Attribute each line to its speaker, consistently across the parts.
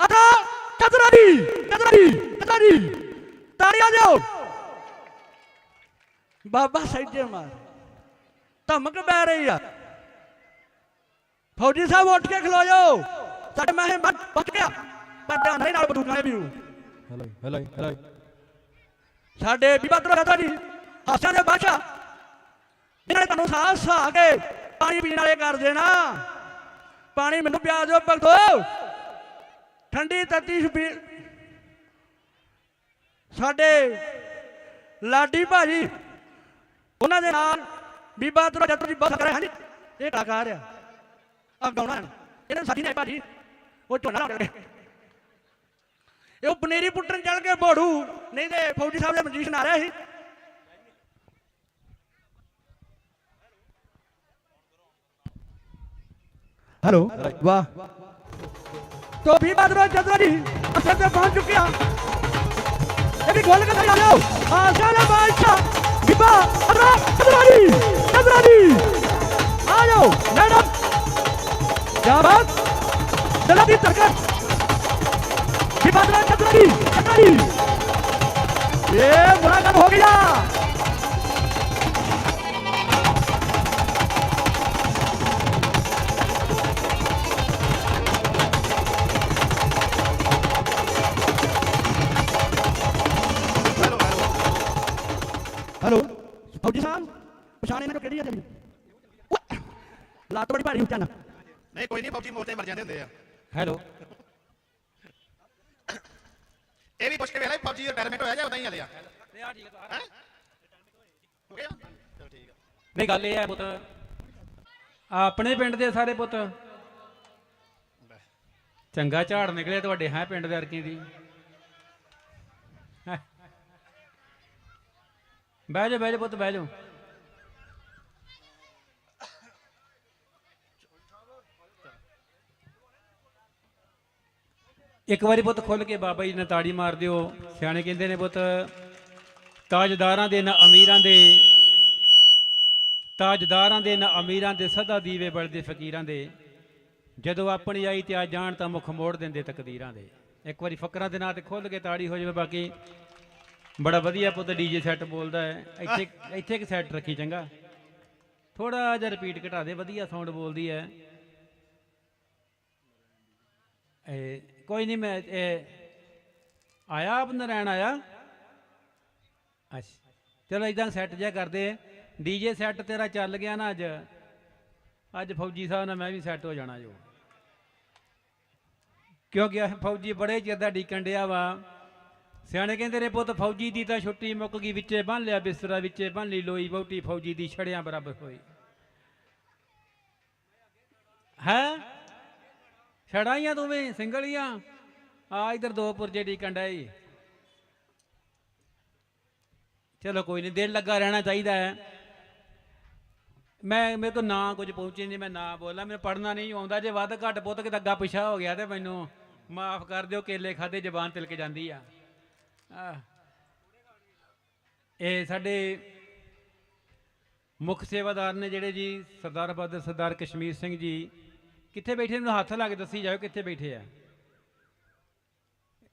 Speaker 1: ਅਦਾ ਚਤਰਾ ਦੀ ਚਤਰਾ ਦੀ ਚਤਰਾ ਦੀ ਤਾੜੀਆਂ ਦਿਓ ਬਾਬਾ ਸੈਜੇ ਮਾਰ ਧਮਕ ਪੈ ਰਹੀ ਆ ਫੌਜੀ ਸਾਹਿਬ ਉੱਠ ਕੇ ਖਲੋ ਜਾਓ ਸਾਡੇ ਮਹਿ ਬਚ ਗਿਆ ਪਰ ਧਿਆਨ ਨਹੀਂ ਨਾਲ ਬੰਦੂਕਾਂ ਵੀ
Speaker 2: ਹੈਲੋ ਹੈਲੋ ਹੈਲੋ
Speaker 1: ਸਾਡੇ ਬੀਬਾ ਦਰਗਾਹ ਜੀ ਹਾਸਿਆਂ ਦੇ ਬਾਦਸ਼ਾਹ ਇਹਨਾਂ ਨੇ ਤੁਹਾਨੂੰ ਸਾਹ ਸਾ ਕੇ ਪਾਣੀ ਪੀਣ ਵਾਲੇ ਕਰ ਦੇਣਾ ਪਾਣੀ ਮੈਨੂੰ ਪਿਆ ਦਿਓ ਭਗਤੋ ਠੰਡੀ ਤੱਤੀ ਸਾਡੇ ਲਾਡੀ ਭਾਜੀ, ਉਹਨਾਂ ਦੇ ਨਾਲ ਬੀਬਾ ਦਰਗਾਹ ਜੀ ਬਹੁਤ ਕਰੇ ਹਾਂਜੀ ਇਹ ਕਲਾਕਾਰ ਆ। ਆ ਗਾਉਣਾ ਇਹਨਾਂ ਸਾਡੀ ਨੇ ਭਾਜੀ, ਉਹ ਝੋਨਾ ਲਾ ਕੇ। ਇਹ ਉਹ ਪਨੀਰੀ ਪੁੱਟਣ ਚੱਲ ਕੇ ਬੋੜੂ। ਨਹੀਂ ਤੇ ਫੌਜੀ ਸਾਹਿਬ ਦਾ ਮਜੀਸ਼ਨ ਆ ਰਿਹਾ ਸੀ।
Speaker 2: ਹੈਲੋ। ਵਾਹ।
Speaker 1: तो भी बात भीमाराव चौधरी असर में पहुँच चुके हैं। एक गोल का तैयार हो। आशाला बादशाह भीमाराव चौधरी चौधरी आ जाओ, मैडम। क्या बात? जल्दी सरकार। भीमाराव चौधरी चौधरी ये मुलाकात हो गया
Speaker 3: ਨਹੀਂ ਕੋਈ ਨਹੀਂ ਫੌਜੀ ਮੋਰਚੇ ਮਰ ਜਾਂਦੇ ਹੁੰਦੇ ਆ
Speaker 2: ਹੈਲੋ
Speaker 3: ਇਹ ਵੀ ਪੁੱਛ ਕੇ ਵੇਲਾ ਫੌਜੀ ਰਿਟਾਇਰਮੈਂਟ ਹੋਇਆ ਜਾਂ ਉਦਾਂ ਹੀ ਹਲੇ ਆ ਹੈਂ? ਹੋ ਗਿਆ ਚਲ ਠੀਕ ਆ
Speaker 4: ਨਹੀਂ ਗੱਲ ਇਹ ਹੈ ਪੁੱਤ। ਆਪਣੇ ਪਿੰਡ ਦੇ ਸਾਰੇ ਪੁੱਤ। ਚੰਗਾ ਝਾੜ ਨਿਕਲੇ ਤੁਹਾਡੇ ਹੈ ਪਿੰਡ ਦੇ ਅਰਕੀ ਦੀ। ਬਹਿ ਜਾ ਬਹਿ ਜਾ ਪੁੱਤ ਬਹਿ ਜਾ ਇੱਕ ਵਾਰੀ ਪੁੱਤ ਖੁੱਲ ਕੇ ਬਾਬਾ ਜੀ ਨੇ ਤਾੜੀ ਮਾਰ ਦਿਓ। ਸਿਆਣੇ ਕਹਿੰਦੇ ਨੇ ਪੁੱਤ ਤਾਜਦਾਰਾਂ ਦੇ ਨਾ ਅਮੀਰਾਂ ਦੇ ਤਾਜਦਾਰਾਂ ਦੇ ਨਾ ਅਮੀਰਾਂ ਦੇ ਸਦਾ ਦੀਵੇ ਬਲਦੇ ਫਕੀਰਾਂ ਦੇ। ਜਦੋਂ ਆਪਣੀ ਆਈ ਤੇ ਆ ਜਾਣ ਤਾਂ ਮੁਖ ਮੋੜ ਦਿੰਦੇ ਤਕਦੀਰਾਂ ਦੇ। ਇੱਕ ਵਾਰੀ ਫਕਰਾਂ ਦੇ ਨਾਂ ਤੇ ਖੁੱਲ ਕੇ ਤਾੜੀ ਹੋ ਜਾਵੇ ਬਾਕੀ ਬੜਾ ਵਧੀਆ ਪੁੱਤ ਡੀਜੇ ਸੈੱਟ ਬੋਲਦਾ ਹੈ। ਇੱਥੇ ਇੱਥੇ ਇੱਕ ਸੈੱਟ ਰੱਖੀ ਚੰਗਾ। ਥੋੜਾ ਜਿਹਾ ਰਿਪੀਟ ਘਟਾ ਦੇ ਵਧੀਆ ਸਾਊਂਡ ਬੋਲਦੀ ਹੈ। ਇਹ ਕੋਈ ਨਹੀਂ, ਮੈਂ, ਇਹ ਆਇਆ ਆਪ ਨਰੈਣ ਆਇਆ। ਅੱਛਾ। ਚਲੋ ਇਦਾਂ ਸੈੱਟ ਜਿਹਾ ਕਰਦੇ ਡੀਜੇ ਸੈੱਟ ਤੇਰਾ ਚੱਲ ਗਿਆ ਨਾ ਅੱਜ। ਅੱਜ ਫੌਜੀ ਸਾਹਿਬ ਨਾਲ ਮੈਂ ਵੀ ਸੈੱਟ ਹੋ ਜਾਣਾ ਜੋ। ਕਿਉਂਕਿ ਇਹ ਫੌਜੀ ਬੜੇ ਚਿਰ ਦਾ ਡੀਕਣ ਡਿਆ ਵਾ। ਸਿਆਣੇ ਕਹਿੰਦੇ ਨੇ, ਪੁੱਤ ਫੌਜੀ ਦੀ ਤਾਂ ਛੁੱਟੀ ਮੁੱਕ ਗਈ, ਵਿੱਚੇ ਬੰਨ ਲਿਆ ਬਿਸਤਰਾ, ਵਿੱਚੇ ਬੰਨ ਲਈ ਲੋਈ ਬਹੁਤੀ ਫੌਜੀ ਦੀ ਛੜਿਆਂ ਬਰਾਬਰ ਹੋਈ। ਹੈ? ਛੜਾ ਹੀ ਆ ਤੂੰ ਵੀ ਸਿੰਗਲ ਹੀ ਆ। ਇਧਰ ਦੋ ਪੁਰਜੇ ਡੀਕਣ ਡਏ ਚਲੋ ਕੋਈ ਨਹੀਂ ਦਿਲ ਲੱਗਾ ਰਹਿਣਾ ਚਾਹੀਦਾ ਹੈ। ਮੈਂ, ਮੇਰੇ ਕੋਲ ਨਾ ਕੁਝ ਪਹੁੰਚੇ ਨਹੀਂ ਮੈਂ ਨਾ ਬੋਲਾਂ, ਮੈਨੂੰ ਪੜਨਾ ਨਹੀਂ ਆਉਂਦਾ, ਜੇ ਵੱਧ ਘੱਟ ਪੁੱਤ ਕਿ ਅੱਗਾ ਪਿਛਾ ਹੋ ਗਿਆ ਤੇ ਮੈਨੂੰ ਮਾਫ ਕਰ ਦਿਓ, ਕੇਲੇ ਖਾਦੇ ਜ਼ਬਾਨ ਤਿਲਕ ਜਾਂਦੀ ਆ। ਇਹ ਸਾਡੇ ਮੁੱਖ ਸੇਵਾਦਾਰ ਨੇ ਜਿਹੜੇ ਜੀ, ਸਰਦਾਰ ਬਹਾਦਰ, ਸਰਦਾਰ ਕਸ਼ਮੀਰ ਸਿੰਘ ਜੀ ਕਿੱਥੇ ਬੈਠੇ ਨੇ? ਹੱਥ ਲਾ ਕੇ ਦੱਸੀ ਜਾਓ ਕਿੱਥੇ ਬੈਠੇ ਆ।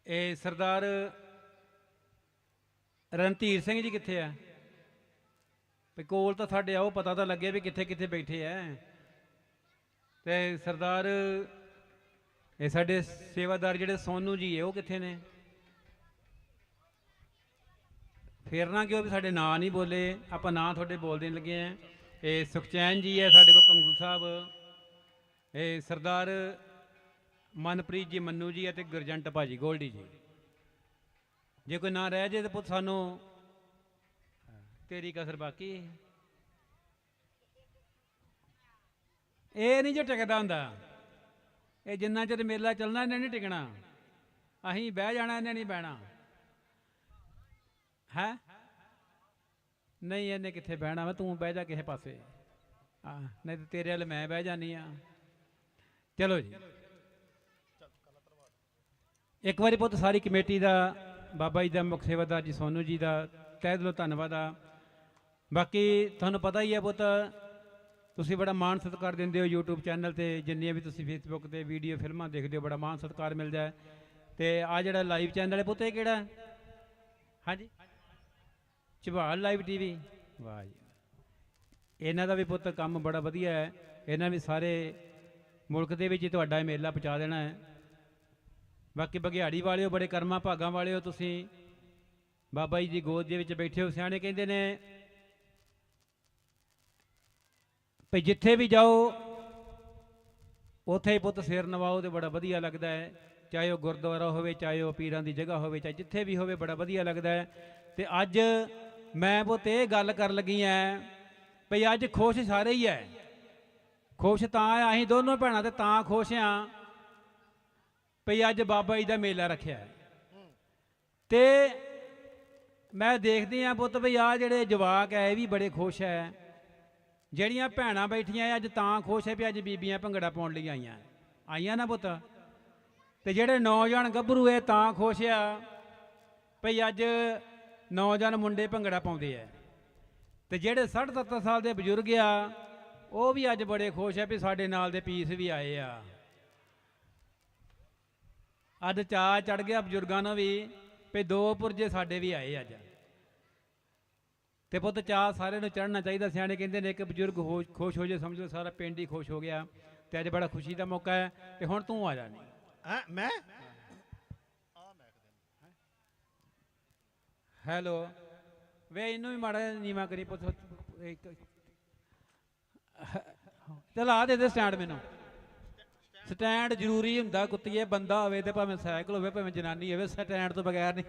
Speaker 4: ਇਹ ਸਰਦਾਰ ਰਣਧੀਰ ਸਿੰਘ ਜੀ ਕਿੱਥੇ ਆ? ਵੀ ਕੋਲ ਤਾਂ ਸਾਡੇ ਆਓ ਪਤਾ ਤਾਂ ਲੱਗੇ ਵੀ ਕਿੱਥੇ ਕਿੱਥੇ ਬੈਠੇ ਆ। ਤੇ ਸਰਦਾਰ, ਇਹ ਸਾਡੇ ਸੇਵਾਦਾਰ ਜਿਹੜੇ ਸੋਨੂ ਜੀ ਹੈ ਉਹ ਕਿੱਥੇ ਨੇ? ਫੇਰ ਨਾ ਕਿਉਂ ਵੀ ਸਾਡੇ ਨਾਂ ਨਹੀਂ ਬੋਲੇ? ਆਪਾਂ ਨਾਂ ਤੁਹਾਡੇ ਬੋਲਦੇ ਨੀ ਲੱਗੇ ਆ। ਇਹ ਸੁਖਚੈਨ ਜੀ ਹੈ ਸਾਡੇ ਕੋਲ, ਪੰਗੂ ਸਾਹਿਬ। ਇਹ ਸਰਦਾਰ ਮਨਪ੍ਰੀਤ ਜੀ, ਮੰਨੂ ਜੀ ਅਤੇ ਗੁਰਜੰਟ ਭਾਜੀ ਗੋਲਡੀ ਜੀ। ਜੇ ਕੋਈ ਨਾ ਰਹਿ ਜੇ ਤਾਂ ਪੁੱਤ ਸਾਨੂੰ ਤੇਰੀ ਕਸਰ ਬਾਕੀ ਇਹ ਨਹੀਂ ਜੋ ਟਿਕਦਾ ਹੁੰਦਾ। ਇਹ ਜਿੰਨਾ ਚਿਰ ਮੇਲਾ ਚੱਲਣਾ, ਇਹਨੇ ਨਹੀਂ ਟਿਕਣਾ। ਅਸੀਂ ਬਹਿ ਜਾਣਾ, ਇਹਨੇ ਨਹੀਂ ਬਹਿਣਾ। ਹੈ? ਨਹੀਂ, ਇਹਨੇ ਕਿੱਥੇ ਬਹਿਣਾ ਵਾ? ਤੂੰ ਬਹਿ ਜਾ ਕਿਸੇ ਪਾਸੇ। ਆ ਨਹੀਂ ਤੇ ਤੇਰੇ ਵੱਲ ਮੈਂ ਬਹਿ ਜਾਨੀ ਆ ਚਲੋ ਜੀ। ਇੱਕ ਵਾਰੀ ਪੁੱਤ ਸਾਰੀ ਕਮੇਟੀ ਦਾ, ਬਾਬਾ ਜੀ ਦਾ, ਮੁੱਖ ਸੇਵਾਦਾਰ ਜੀ ਸੋਨੂ ਜੀ ਦਾ, ਤਹਿ ਦਿਲੋਂ ਧੰਨਵਾਦ ਆ। ਬਾਕੀ ਤੁਹਾਨੂੰ ਪਤਾ ਹੀ ਹੈ ਪੁੱਤ, ਤੁਸੀਂ ਬੜਾ ਮਾਣ ਸਤਿਕਾਰ ਦਿੰਦੇ ਹੋ YouTube ਚੈਨਲ ਤੇ, ਜਿੰਨੀਆਂ ਵੀ ਤੁਸੀਂ Facebook ਤੇ ਵੀਡੀਓ ਫਿਲਮਾਂ ਦੇਖਦੇ ਹੋ, ਬੜਾ ਮਾਣ ਸਤਿਕਾਰ ਮਿਲਦਾ ਹੈ। ਤੇ ਆ ਜਿਹੜਾ ਲਾਈਵ ਚੈਨਲ ਹੈ ਪੁੱਤ, ਇਹ ਕਿਹੜਾ? ਹਾਂਜੀ। ਝਬਾਲ ਲਾਈਵ ਟੀਵੀ ਵਾਹ ਜੀ। ਇਹਨਾਂ ਦਾ ਵੀ ਪੁੱਤ ਕੰਮ ਬੜਾ ਵਧੀਆ ਹੈ। ਇਹਨਾਂ ਵੀ ਸਾਰੇ ਮੁਲਕ ਦੇ ਵਿੱਚ ਹੀ ਤੁਹਾਡਾ ਇਹ ਮੇਲਾ ਪਹੁੰਚਾ ਦੇਣਾ ਹੈ। ਬਾਕੀ ਬਗਿਆੜੀ ਵਾਲਿਓ, ਬੜੇ ਕਰਮਾਂ ਭਾਗਾਂ ਵਾਲਿਓ, ਤੁਸੀਂ ਬਾਬਾ ਜੀ ਦੀ ਗੋਦ ਦੇ ਵਿੱਚ ਬੈਠੇ ਹੋ। ਸਿਆਣੇ ਕਹਿੰਦੇ ਨੇ ਭਈ ਜਿੱਥੇ ਵੀ ਜਾਓ, ਉੱਥੇ ਹੀ ਪੁੱਤ ਸਿਰ ਨਵਾਓ ਤੇ ਬੜਾ ਵਧੀਆ ਲੱਗਦਾ ਹੈ। ਚਾਹੇ ਉਹ ਗੁਰਦੁਆਰਾ ਹੋਵੇ, ਚਾਹੇ ਉਹ ਪੀਰਾਂ ਦੀ ਜਗ੍ਹਾ ਹੋਵੇ, ਚਾਹੇ ਜਿੱਥੇ ਵੀ ਹੋਵੇ, ਬੜਾ ਵਧੀਆ ਲੱਗਦਾ ਹੈ। ਤੇ ਅੱਜ ਮੈਂ ਪੁੱਤ ਇਹ ਗੱਲ ਕਰਨ ਲੱਗੀ ਐ ਭਈ ਅੱਜ ਖੁਸ਼ ਸਾਰੇ ਹੀ ਐ ਖੁਸ਼ ਤਾਂ ਆ, ਅਸੀਂ ਦੋਨੋਂ ਭੈਣਾਂ ਤੇ ਤਾਂ ਖੁਸ਼ ਆ ਭਈ ਅੱਜ ਬਾਬਾ ਜੀ ਦਾ ਮੇਲਾ ਰੱਖਿਆ ਹੈ। ਤੇ ਮੈਂ ਦੇਖਦੀ ਆ ਪੁੱਤ ਭਈ ਆ ਜਿਹੜੇ ਜਵਾਕ ਐ ਇਹ ਵੀ ਬੜੇ ਖੁਸ਼ ਐ ਜਿਹੜੀਆਂ ਭੈਣਾਂ ਬੈਠੀਆਂ ਅੱਜ ਤਾਂ ਖੁਸ਼ ਐ ਵੀ ਅੱਜ ਬੀਬੀਆਂ ਭੰਗੜਾ ਪਾਉਣ ਲਈ ਆਈਆਂ। ਆਈਆਂ ਨਾ ਪੁੱਤ? ਤੇ ਜਿਹੜੇ ਨੌਜਵਾਨ ਗੱਭਰੂ ਐ ਤਾਂ ਖੁਸ਼ ਆ ਭਈ ਅੱਜ ਨੌਜਵਾਨ ਮੁੰਡੇ ਭੰਗੜਾ ਪਾਉਂਦੇ ਐ ਤੇ ਜਿਹੜੇ 60 70 ਸਾਲ ਦੇ ਬਜ਼ੁਰਗ ਆ ਉਹ ਵੀ ਅੱਜ ਬੜੇ ਖੁਸ਼ ਆ ਵੀ ਸਾਡੇ ਨਾਲ ਦੇ ਪੀਸ ਵੀ ਆਏ ਆ। ਅੱਜ ਚਾਅ ਚੜ ਗਿਆ ਬਜ਼ੁਰਗਾਂ ਨੂੰ ਵੀ ਵੀ ਦੋ ਪੁਰਜੇ ਸਾਡੇ ਵੀ ਆਏ ਅੱਜ। ਤੇ ਪੁੱਤ ਚਾਹ ਸਾਰਿਆਂ ਨੂੰ ਚੜ੍ਹਨਾ ਚਾਹੀਦਾ ਸਿਆਣੇ ਕਹਿੰਦੇ ਨੇ ਇੱਕ ਬਜ਼ੁਰਗ ਹੋ ਖੁਸ਼ ਹੋ ਜੇ ਸਮਝ ਲਓ ਸਾਰਾ ਪਿੰਡ ਹੀ ਖੁਸ਼ ਹੋ ਗਿਆ ਤੇ ਅੱਜ ਬੜਾ ਖੁਸ਼ੀ ਦਾ ਮੌਕਾ ਹੈ ਤੇ ਹੁਣ ਤੂੰ ਆ ਜਾਣੀ
Speaker 3: ਹੈਂ ਮੈਂ?
Speaker 4: ਹੈਲੋ ਵੇ ਇਹਨੂੰ ਵੀ ਮਾੜਾ ਨੀਵਾਂ ਕਰੀ ਪੁੱਤ ਇੱਕ ਚਲ ਆ ਦੇ ਦੇ ਸਟੈਂਡ ਮੈਨੂੰ। ਸਟੈਂਡ ਜ਼ਰੂਰੀ ਹੁੰਦਾ ਕੁੱਤੀਏ ਬੰਦਾ ਹੋਵੇ ਤੇ ਭਾਵੇਂ ਸਾਈਕਲ ਹੋਵੇ ਭਾਵੇਂ ਜਨਾਨੀ ਹੋਵੇ ਸਟੈਂਡ ਤੋਂ ਬਗੈਰ ਨਹੀਂ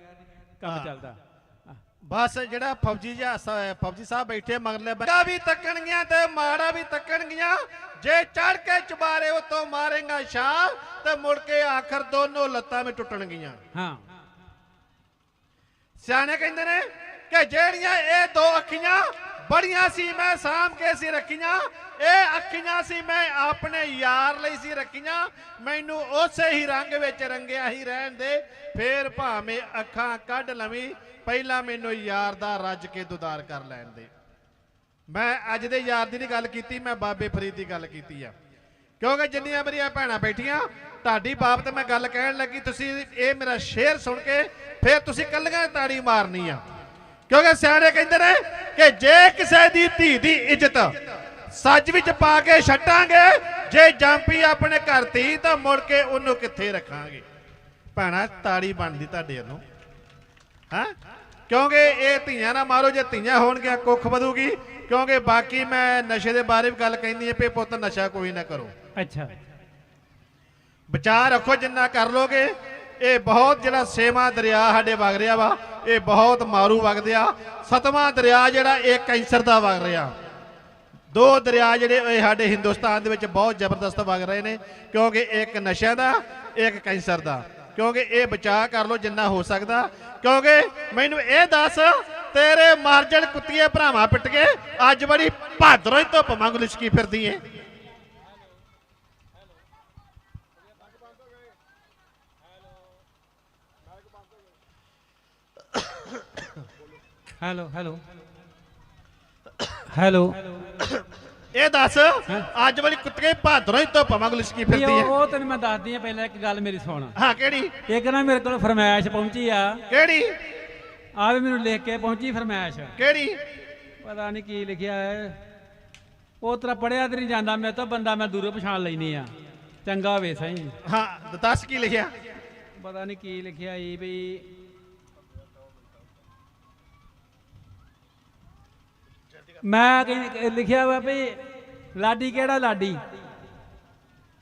Speaker 4: ਕੰਮ। ਚੱਲਦਾ।
Speaker 3: ਬਸ ਜਿਹੜਾ ਫੌਜੀ ਜਿਹਾ ਸ- ਫੌਜੀ ਸਾਹਿਬ ਬੈਠੇ ਮਗਰਲੇ ਬੰਦਾ ਵੀ ਤੱਕਣਗੀਆਂ ਤੇ ਮਾੜਾ ਵੀ ਤੱਕਣਗੀਆਂ। ਜੇ ਚੜ ਕੇ ਚਬਾਰੇ ਉਤੋਂ ਮਾਰੇਗਾ ਸ਼ਾਹ ਤੇ ਮੁੜ ਕੇ ਆਖਰ ਦੋਨੋਂ ਲੱਤਾਂ ਵੀ ਟੁੱਟਣਗੀਆਂ।
Speaker 4: ਹਾਂ।
Speaker 3: ਸਿਆਣੇ ਕਹਿੰਦੇ ਨੇ ਕਿ ਜਿਹੜੀਆਂ ਇਹ ਦੋ ਅੱਖੀਆਂ ਬੜੀਆਂ ਸੀ ਮੈਂ ਸਾਂਭ ਕੇ ਸੀ ਰੱਖੀਆਂ, ਇਹ ਅੱਖੀਆਂ ਸੀ ਮੈਂ ਆਪਣੇ ਯਾਰ ਲਈ ਸੀ ਰੱਖੀਆਂ, ਮੈਨੂੰ ਉਸੇ ਹੀ ਰੰਗ ਵਿੱਚ ਰੰਗਿਆ ਹੀ ਰਹਿਣ ਦੇ, ਫੇਰ ਭਾਵੇਂ ਅੱਖਾਂ ਕੱਢ ਲਵੀਂ, ਪਹਿਲਾਂ ਮੈਨੂੰ ਯਾਰ ਦਾ ਰੱਜ ਕੇ ਦੁਦਾਰ ਕਰ ਲੈਣ ਦੇ। ਮੈਂ ਅੱਜ ਦੇ ਯਾਰ ਦੀ ਨਹੀਂ ਗੱਲ ਕੀਤੀ, ਮੈਂ ਬਾਬੇ ਫਰੀਦ ਦੀ ਗੱਲ ਕੀਤੀ ਆ। ਕਿਉਂਕਿ ਜਿੰਨੀਆਂ ਮੇਰੀਆਂ ਭੈਣਾਂ ਬੈਠੀਆਂ, ਤੁਹਾਡੀ ਬਾਪ ਬਾਬਤ ਮੈਂ ਗੱਲ ਕਹਿਣ ਲੱਗੀ, ਤੁਸੀਂ ਇਹ ਮੇਰਾ ਸ਼ੇਰ ਸੁਣ ਕੇ ਫਿਰ ਤੁਸੀਂ ਕੱਲੀਆਂ ਤਾੜੀ ਮਾਰਨੀ ਆ ਕਿਉਂਕਿ ਸਿਆਣੇ ਕਹਿੰਦੇ ਨੇ ਕਿ ਜੇ ਕਿਸੇ ਦੀ ਧੀ ਦੀ ਇੱਜ਼ਤ ਸੱਜ ਵਿੱਚ ਪਾ ਕੇ ਛੱਡਾਂਗੇ ਜੇ ਜੰਪੀ ਆਪਣੇ ਘਰ ਧੀ ਤਾਂ ਮੁੜ ਕੇ ਉਹਨੂੰ ਕਿੱਥੇ ਰੱਖਾਂਗੇ? ਭੈਣਾ ਤਾੜੀ ਬਣਦੀ ਤੁਹਾਡੇ ਨੂੰ ਹਾਂ? ਕਿਉਂਕਿ ਇਹ ਧੀਆਂ ਨਾ ਮਾਰੋ ਜੇ ਧੀਆਂ ਹੋਣਗੀਆਂ ਕੁੱਖ ਵਧੂਗੀ। ਕਿਉਂਕਿ ਬਾਕੀ ਮੈਂ ਨਸ਼ੇ ਦੇ ਬਾਰੇ ਵੀ ਗੱਲ ਕਹਿੰਦੀ ਹੈ ਵੀ ਪੁੱਤ ਨਸ਼ਾ ਕੋਈ ਨਾ ਕਰੋ।
Speaker 4: ਅੱਛਾ।
Speaker 3: ਵਿਚਾਰ ਰੱਖੋ ਜਿੰਨਾ ਕਰ ਲੋਗੇ। ਇਹ ਬਹੁਤ ਜਿਹੜਾ ਛੇਵਾਂ ਦਰਿਆ ਸਾਡੇ ਵਗ ਰਿਹਾ ਵਾ ਇਹ ਬਹੁਤ ਮਾਰੂ ਵਗਦਿਆ ਸਤਵਾਂ ਦਰਿਆ ਜਿਹੜਾ ਇਹ ਕੈਂਸਰ ਦਾ ਵਗ ਰਿਹਾ। ਦੋ ਦਰਿਆ ਜਿਹੜੇ ਇਹ ਸਾਡੇ ਹਿੰਦੁਸਤਾਨ ਦੇ ਵਿੱਚ ਬਹੁਤ ਜ਼ਬਰਦਸਤ ਵਗ ਰਹੇ ਨੇ, ਕਿਉਂਕਿ ਇੱਕ ਨਸ਼ਿਆਂ ਦਾ, ਇੱਕ ਕੈਂਸਰ ਦਾ। ਕਿਉਂਕਿ ਇਹ ਬਚਾਅ ਕਰ ਲੋ ਜਿੰਨਾ ਹੋ ਸਕਦਾ। ਕਿਉਂਕਿ ਮੈਨੂੰ ਇਹ ਦੱਸ, ਤੇਰੇ ਮਾਰਜਣ ਕੁੱਤੀਏ ਭਰਾਵਾਂ ਪਿੱਟ ਕੇ ਅੱਜ ਬੜੀ ਭਾਦਰੋਂ ਹੀ ਧੁੱਪ ਮੰਗ ਲਿਸ਼ਕੀ ਫਿਰਦੀ ਏ।
Speaker 4: Hello hello. ਹੈਲੋ।
Speaker 3: ਇਹ ਦੱਸ ਅੱਜ ਵਾਲੀ ਕੁੱਤੀਏ ਭਾਦਰੋਂ ਹੀ ਧੁੱਪ ਮੰਗ ਲਿਸ਼ਕੀ
Speaker 4: ਵੀ
Speaker 3: ਫਿਰਦੀ ਏ
Speaker 4: ਉਹ ਤੈਨੂੰ ਮੈਂ ਦੱਸਦੀ ਆ ਪਹਿਲਾਂ ਇੱਕ ਗੱਲ ਮੇਰੀ ਸੁਣ।
Speaker 3: ਹਾਂ ਕਿਹੜੀ?
Speaker 4: ਇੱਕ ਨਾ ਮੇਰੇ ਕੋਲ ਫਰਮਾਇਸ਼ ਪਹੁੰਚੀ ਆ।
Speaker 3: ਕਿਹੜੀ?
Speaker 4: ਆ ਵੀ ਮੈਨੂੰ ਲਿਖ ਕੇ ਪਹੁੰਚੀ ਫਰਮਾਇਸ਼।
Speaker 3: ਕਿਹੜੀ?
Speaker 4: ਪਤਾ ਨਹੀਂ ਕੀ ਲਿਖਿਆ ਹੈ। ਉਹ ਤਰਾ ਪੜਿਆ ਤੇ ਨਹੀਂ ਜਾਂਦਾ ਮੈਂ ਤਾਂ ਬੰਦਾ ਮੈਂ ਦੂਰੋਂ ਪਛਾਣ ਲੈਣੀ ਆ ਚੰਗਾ ਹੋਵੇ ਸਹੀ।
Speaker 3: ਹਾਂ ਦੱਸ ਕੀ ਲਿਖਿਆ?
Speaker 4: ਪਤਾ ਨਹੀਂ ਕੀ ਲਿਖਿਆ ਈ ਵੀ ਮੈਂ ਕਹਿ- ਲਿਖਿਆ ਵਾ ਵੀ ਲਾਡੀ ਕਿਹੜਾ ਲਾਡੀ?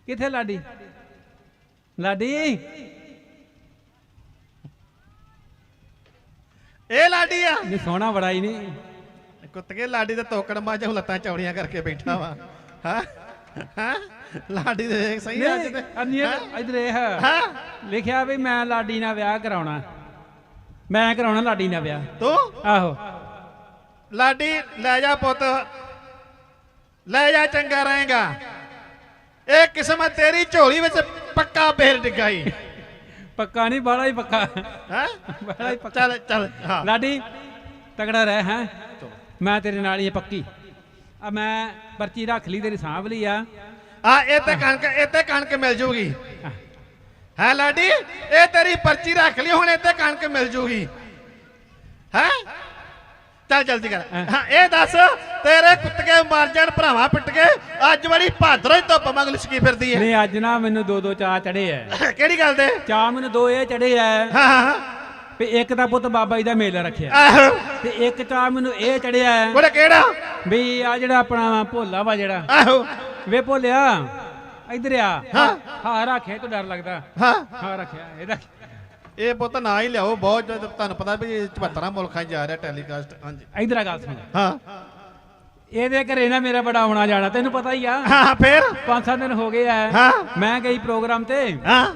Speaker 4: ਕਿੱਥੇ ਲਾਡੀ? ਲਾਡੀ?
Speaker 3: ਇਹ ਲਾਡੀ ਆ।
Speaker 4: ਨਹੀਂ ਸੋਹਣਾ ਬੜਾ ਹੀ ਨਹੀਂ।
Speaker 3: ਕੁੱਤਕੇ ਲਾਡੀ ਦੇ ਤੋਕੜ ਮਾਝਾ ਲੱਤਾਂ ਚੌੜੀਆਂ ਕਰਕੇ ਬੈਠਾ ਵਾ। ਹਾਂ? ਹਾਂ? ਲਾਡੀ ਦੇ ਦੇਖ ਸਹੀ ਆ ਅੱਜ ਤੇ।
Speaker 4: ਇਧਰ ਇਹ।
Speaker 3: ਹਾਂ?
Speaker 4: ਲਿਖਿਆ ਵੀ ਮੈਂ ਲਾਡੀ ਨਾਲ ਵਿਆਹ ਕਰਾਉਣਾ। ਮੈਂ ਕਰਾਉਣਾ ਲਾਡੀ ਨਾਲ ਵਿਆਹ।
Speaker 3: ਤੂੰ?
Speaker 4: ਆਹੋ।
Speaker 3: ਲਾਡੀ ਲੈ ਜਾ ਪੁੱਤ। ਲੈ ਜਾ ਚੰਗਾ ਰਹੇਗਾ। ਇਹ ਕਿਸਮਤ ਤੇਰੀ ਝੋਲੀ ਵਿੱਚ ਪੱਕਾ ਬੇਰ ਡਿੱਗਾਈ
Speaker 4: ਪੱਕਾ ਨਹੀਂ ਬਾਲਾ ਹੀ ਪੱਕਾ।
Speaker 3: ਹੈ?
Speaker 4: ਬਾਲਾ ਹੀ ਪੱਕਾ।
Speaker 3: ਚੱਲ ਚੱਲ ਹਾਂ।
Speaker 4: ਲਾਡੀ ਤਗੜਾ ਰਹਿ ਹੈ। ਮੈਂ ਤੇਰੇ ਨਾਲ ਹੀ ਹਾਂ ਪੱਕੀ। ਆ ਮੈਂ ਪਰਚੀ ਰੱਖ ਲਈ ਤੇਰੀ ਸਾਂਭ ਲਈ ਆ।
Speaker 3: ਆ ਇਹ ਤੇ ਕਣਕ ਇਹ ਤੇ ਕਣਕ ਮਿਲ ਜੂਗੀ। ਹੈ ਲਾਡੀ? ਇਹ ਤੇਰੀ ਪਰਚੀ ਰੱਖ ਲਈ ਹੁਣ ਇਹ ਤੇ ਕਣਕ ਮਿਲ ਜੂਗੀ। ਹੈ? ਚੱਲ ਜਲਦੀ ਕਰ ਹਾਂ ਇਹ ਦੱਸ ਤੇਰੇ ਕੁੱਤਕੇ ਮਰ ਜਾਣ ਭਰਾਵਾ ਪਿੱਟ ਕੇ ਅੱਜ ਬੜੀ ਭਾਦਰੋਂ ਹੀ ਧੁੱਪ ਮੰਗਲ ਛਕੀ ਫਿਰਦੀ ਹੈ
Speaker 4: ਨਹੀਂ ਅੱਜ ਨਾ ਮੈਨੂੰ ਦੋ ਦੋ ਚਾਹ ਚੜੇ ਐ।
Speaker 3: ਕਿਹੜੀ ਗੱਲ ਦੇ?
Speaker 4: ਚਾਹ ਮੈਨੂੰ ਦੋ ਇਹ ਚੜੇ ਐ।
Speaker 3: ਹਾਂ ਹਾਂ।
Speaker 4: ਵੀ ਇੱਕ ਤਾਂ ਪੁੱਤ ਬਾਬਾ ਜੀ ਦਾ ਮੇਲਾ ਰੱਖਿਆ।
Speaker 3: ਆਹੋ।
Speaker 4: ਤੇ ਇੱਕ ਚਾਹ ਮੈਨੂੰ ਇਹ ਚੜਿਆ ਐ।
Speaker 3: ਕੋਲੇ ਕਿਹੜਾ?
Speaker 4: ਵੀ ਆ ਜਿਹੜਾ ਆਪਣਾ ਭੋਲਾ ਵਾ ਜਿਹੜਾ।
Speaker 3: ਆਹੋ।
Speaker 4: ਵੇ ਭੋਲਿਆ ਇੱਧਰ ਆ।
Speaker 3: ਹਾਂ।
Speaker 4: ਹਾਂ ਰੱਖਿਆ ਤੂੰ ਡਰ ਲੱਗਦਾ।
Speaker 3: ਹਾਂ।
Speaker 4: ਹਾਂ ਰੱਖਿਆ ਇਹਦਾ
Speaker 3: ਇਹ ਪੁੱਤ ਨਾ ਹੀ ਲਿਆਓ ਬਹੁਤ ਜਦ ਤੁਹਾਨੂੰ ਪਤਾ ਵੀ ਇਹ 74 ਮੁਲਕਾਂ 'ਚ ਜਾ ਰਿਹਾ ਟੈਲੀਕਾਸਟ ਹਾਂਜੀ।
Speaker 4: ਇੱਧਰ ਆ ਗੱਲ ਸੁਣ।
Speaker 3: ਹਾਂ।
Speaker 4: ਇਹਦੇ ਘਰੇ ਨਾ ਮੇਰਾ ਬੜਾ ਆਉਣਾ ਜਾਣਾ ਤੈਨੂੰ ਪਤਾ ਹੀ ਆ।
Speaker 3: ਹਾਂ ਫੇਰ?
Speaker 4: ਪੰਜ ਸੱਤ ਦਿਨ ਹੋ ਗਏ ਆ। ਮੈਂ ਗਈ ਪ੍ਰੋਗਰਾਮ ਤੇ।
Speaker 3: ਹਾਂ।